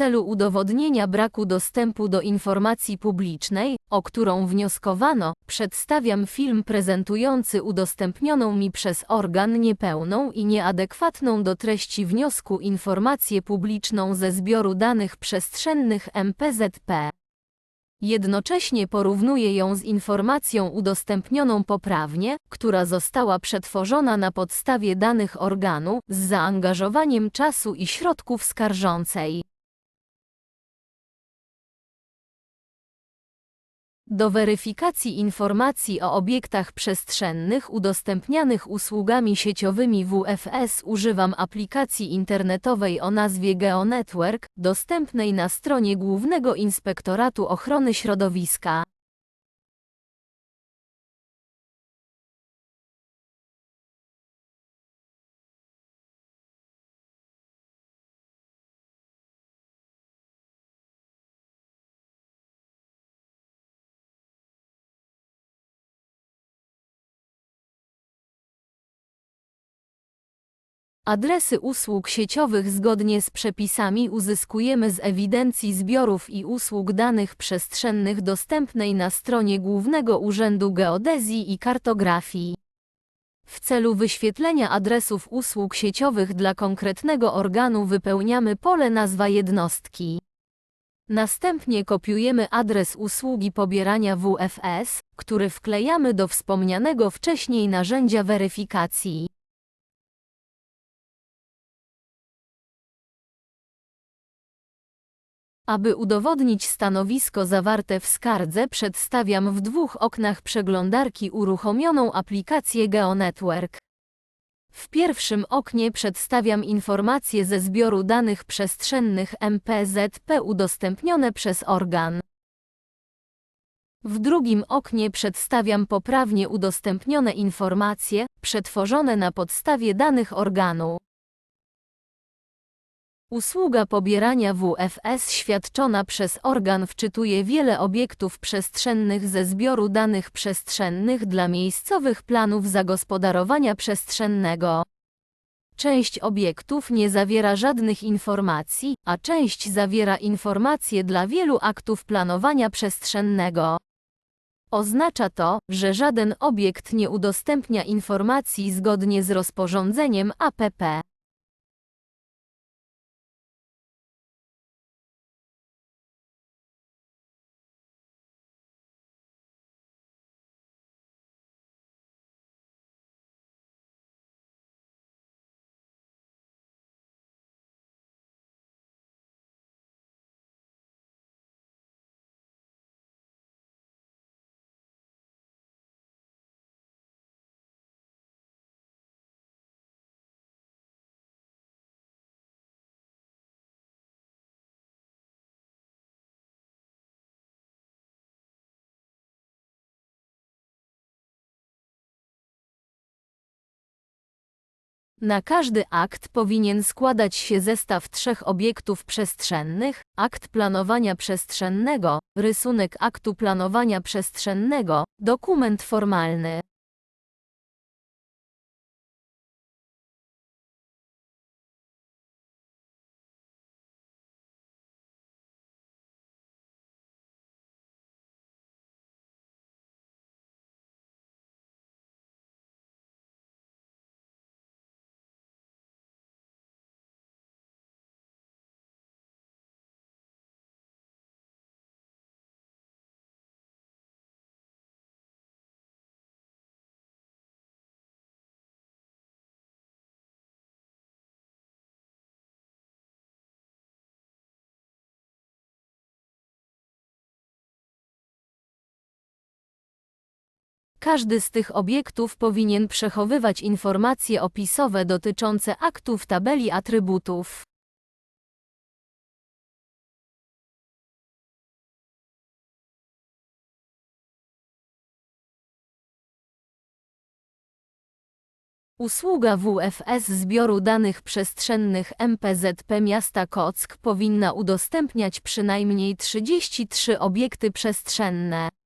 celu udowodnienia braku dostępu do informacji publicznej, o którą wnioskowano, przedstawiam film prezentujący udostępnioną mi przez organ niepełną i nieadekwatną do treści wniosku informację publiczną ze zbioru danych przestrzennych MPZP. Jednocześnie porównuje ją z informacją udostępnioną poprawnie, która została przetworzona na podstawie danych organu, z zaangażowaniem czasu i środków skarżącej. Do weryfikacji informacji o obiektach przestrzennych udostępnianych usługami sieciowymi WFS używam aplikacji internetowej o nazwie GeoNetwork, dostępnej na stronie Głównego Inspektoratu Ochrony Środowiska. Adresy usług sieciowych zgodnie z przepisami uzyskujemy z ewidencji zbiorów i usług danych przestrzennych dostępnej na stronie Głównego Urzędu Geodezji i Kartografii. W celu wyświetlenia adresów usług sieciowych dla konkretnego organu wypełniamy pole nazwa jednostki. Następnie kopiujemy adres usługi pobierania WFS, który wklejamy do wspomnianego wcześniej narzędzia weryfikacji. Aby udowodnić stanowisko zawarte w skardze przedstawiam w dwóch oknach przeglądarki uruchomioną aplikację GeoNetwork. W pierwszym oknie przedstawiam informacje ze zbioru danych przestrzennych MPZP udostępnione przez organ. W drugim oknie przedstawiam poprawnie udostępnione informacje, przetworzone na podstawie danych organu. Usługa pobierania WFS świadczona przez organ wczytuje wiele obiektów przestrzennych ze zbioru danych przestrzennych dla miejscowych planów zagospodarowania przestrzennego. Część obiektów nie zawiera żadnych informacji, a część zawiera informacje dla wielu aktów planowania przestrzennego. Oznacza to, że żaden obiekt nie udostępnia informacji zgodnie z rozporządzeniem APP. Na każdy akt powinien składać się zestaw trzech obiektów przestrzennych, akt planowania przestrzennego, rysunek aktu planowania przestrzennego, dokument formalny. Każdy z tych obiektów powinien przechowywać informacje opisowe dotyczące aktu w tabeli atrybutów. Usługa WFS zbioru danych przestrzennych MPZP miasta Kock powinna udostępniać przynajmniej 33 obiekty przestrzenne.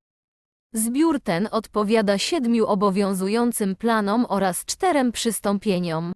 Zbiór ten odpowiada siedmiu obowiązującym planom oraz czterem przystąpieniom.